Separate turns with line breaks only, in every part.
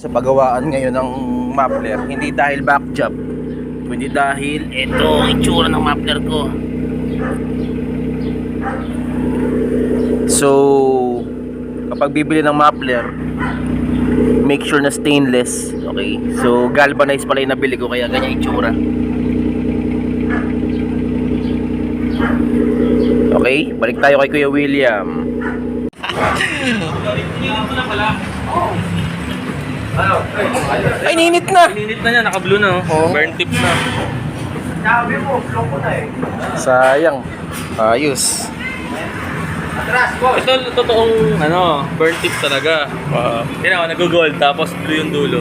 sa pagawaan ngayon ng muffler. Hindi dahil back job, kundi dahil ito itsura ng muffler ko. So, kapag bibili ng muffler, make sure na stainless. Okay? So, galvanized pala yung nabili ko kaya ganyan itsura. Okay, balik tayo kay Kuya William. Ay, ninit na!
Ninit na niya, naka-blue na.
Oo.
Oh. Burn tip na.
Sayang. Ayos.
Ito totoong ano, burn tip talaga.
Uh,
Yan ako, nag-gold tapos blue yung dulo.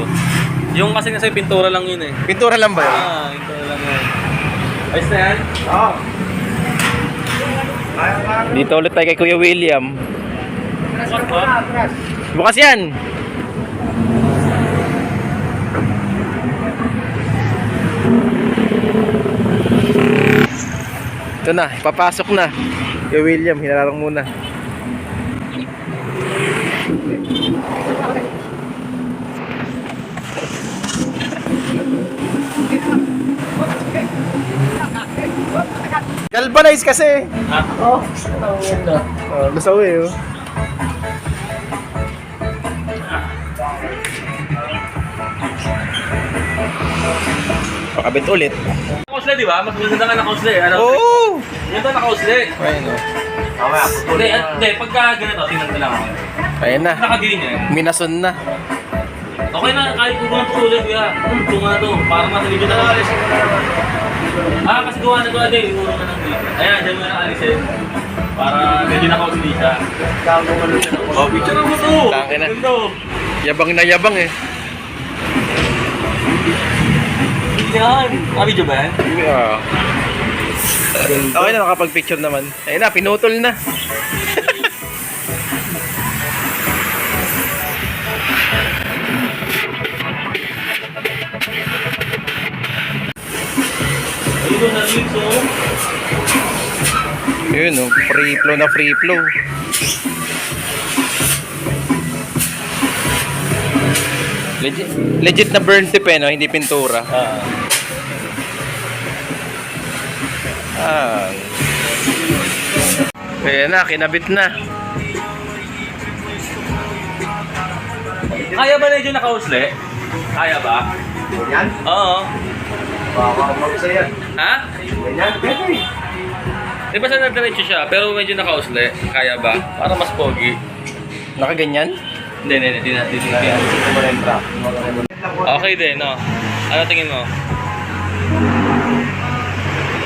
Yung kasi nasa pintura lang yun eh.
pintura lang ba yun?
Ah, pintura lang yun. Ayos na yan?
Dito ulit tayo kay Kuya William. Bukas yan! Ito na, ipapasok na. Kuya William, hinalarang muna. Galvanize kasi.
Ah,
Oh, lusaw eh. Oh. Pakabit ulit.
Di ba? Mas maganda nga nakausle. Ano?
Oh!
Yan to nakausle.
Ayun oh.
Hindi, at- hindi, pagka ganito, tingnan ko lang ako.
Ayun na.
Nakaganyan.
Minason na.
Okay na, kahit kung walang putulin, kuya. Hmm, tunga na to. Para matalibid na lang. Ah, kasi gawa na gawa din. Iuro na lang dito. Ayan, dyan mo na alisin. Para medyo nakausli siya. Oh, picture mo to.
Tangin na.
Ganda.
Yabang na yabang eh.
Yan. Ah, video ba yan?
Yeah. Okay na, nakapag-picture naman. Ayun na, pinutol na.
Ayun na so.
Yun oh, free flow na free flow. Legit, legit na burn tip eh, no? hindi pintura.
Ah.
Ah. Kaya na, kinabit na.
Kaya ba yung nakausli? Kaya ba?
Yan?
Oo.
Baka mag-isa yan.
Ha?
Ganyan, pwede.
Di ba sa nadiretso siya, pero medyo nakausli? Kaya ba? Para mas pogi.
Nakaganyan?
Hindi, hindi, hindi, hindi, hindi, hindi. Okay din, no? Ano tingin mo?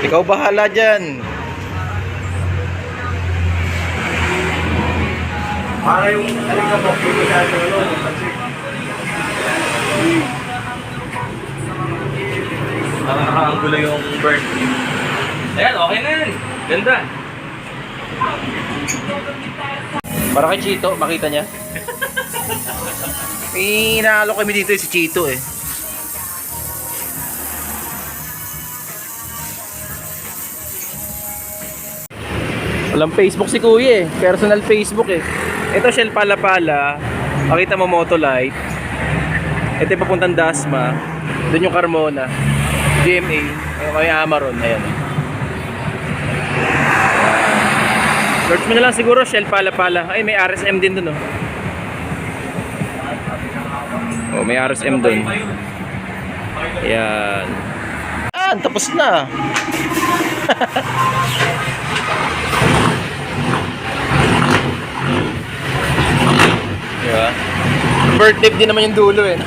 Ikaw bahala dyan.
Para yung talaga mo, pwede sa ito, ano,
Parang nakaanggulo yung bird. Ayan, okay na yan. Ganda.
Para kay Chito, makita niya. Inaalo kami dito eh, si Chito eh. Walang Facebook si Kuya eh. Personal Facebook eh. Ito Shell Pala Pala. Makita mo Motolite. Ito papuntang Dasma. Doon yung Carmona. GMA. Kay Amaron. Ayan. Search mo na lang siguro Shell Pala Pala. Ay, may RSM din dun oh. Oh, may RSM dun. Ayan. Ah, tapos na. Diba? Bird tip din naman yung dulo eh.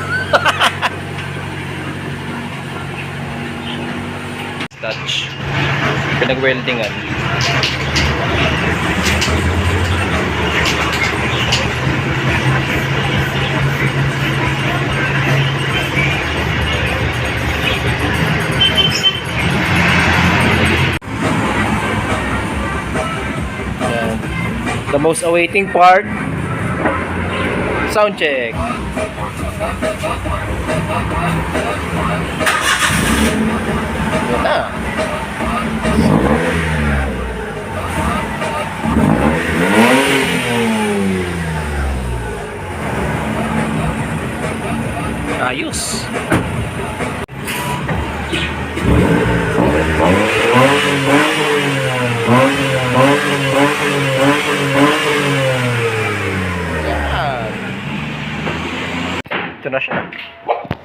Touch. Pinag-weldingan. Ayan. The most awaiting part sound check. Yan na. Ayos. Yan. Ito.